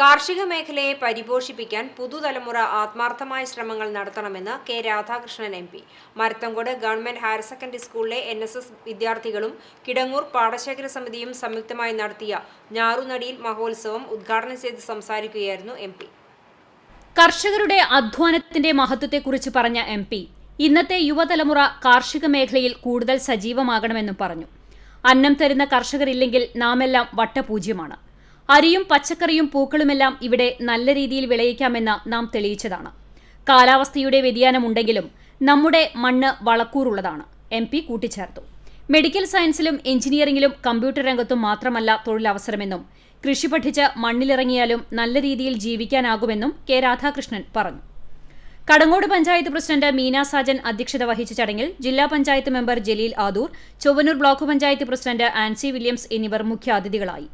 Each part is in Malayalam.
കാർഷിക മേഖലയെ പരിപോഷിപ്പിക്കാൻ പുതുതലമുറ ആത്മാർത്ഥമായ ശ്രമങ്ങൾ നടത്തണമെന്ന് K Radhakrishnan M P. Marathamkode government higher secondary സ്കൂളിലെ എൻ എസ് എസ് വിദ്യാർത്ഥികളും കിടങ്ങൂർ പാടശേഖര സമിതിയും സംയുക്തമായി നടത്തിയ ഞാറുനടിയിൽ മഹോത്സവം ഉദ്ഘാടനം ചെയ്ത് സംസാരിക്കുകയായിരുന്നു എം പി. കർഷകരുടെ അധ്വാനത്തിന്റെ മഹത്വത്തെക്കുറിച്ച് പറഞ്ഞ എം പി ഇന്നത്തെ യുവതലമുറ കാർഷിക മേഖലയിൽ കൂടുതൽ സജീവമാകണമെന്നും പറഞ്ഞു. അന്നം തരുന്ന കർഷകരില്ലെങ്കിൽ നാമെല്ലാം വട്ടപൂജ്യമാണ്. അരിയും പച്ചക്കറിയും പൂക്കളുമെല്ലാം ഇവിടെ നല്ല രീതിയിൽ വിളയിക്കാമെന്ന് നാം തെളിയിച്ചതാണ്. കാലാവസ്ഥയുടെ വ്യതിയാനമുണ്ടെങ്കിലും നമ്മുടെ മണ്ണ് വളക്കൂറുള്ളതാണ്. എം പി കൂട്ടിച്ചേർത്തു. മെഡിക്കൽ സയൻസിലും എഞ്ചിനീയറിംഗിലും കമ്പ്യൂട്ടർ രംഗത്തും മാത്രമല്ല തൊഴിലവസരമെന്നും കൃഷി പഠിച്ച് മണ്ണിലിറങ്ങിയാലും നല്ല രീതിയിൽ ജീവിക്കാനാകുമെന്നും കെ രാധാകൃഷ്ണൻ പറഞ്ഞു. കടങ്ങോട് പഞ്ചായത്ത് പ്രസിഡന്റ് മീനാ സാജൻ അധ്യക്ഷത വഹിച്ച ചടങ്ങിൽ ജില്ലാ panchayat member Jaleel Adoor Chowwannur block panchayat president Ancy Williams എന്നിവർ മുഖ്യാതിഥികളായി.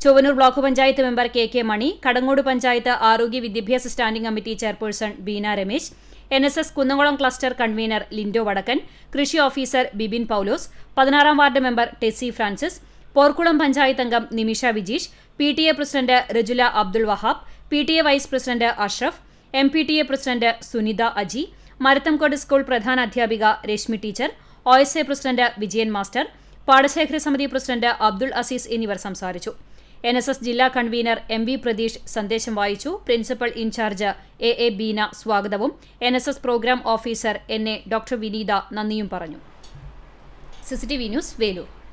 Chowwannur block panchayat member K K Mani Kadangode panchayat ആരോഗ്യ വിദ്യാഭ്യാസ standing committee chairperson Beena Ramesh N S S Kunnamkulam cluster convener Lindo Vadakkan കൃഷി ഓഫീസർ ബിബിൻ പൌലോസ് പതിനാറാം ward member Tessy Francis Porkulam panchayat അംഗം Nimisha Vijeesh P T A president Rajula Abdul Wahab P T A vice president Ashraf M P T A president Sunitha Aji Marathamkode school പ്രധാന അധ്യാപിക Reshmi teacher O S A president Vijayan master പാടശേഖര സമിതി പ്രസിഡന്റ് അബ്ദുൾ അസീസ് എന്നിവർ സംസാരിച്ചു. എൻ എസ് എസ് ജില്ലാ കൺവീനർ എം വി പ്രതീഷ് സന്ദേശം വായിച്ചു. Principal incharge A A Beena സ്വാഗതവും. N S S programme officer N A doctor Vineetha നന്ദിയും പറഞ്ഞു. CCTV news Veloor.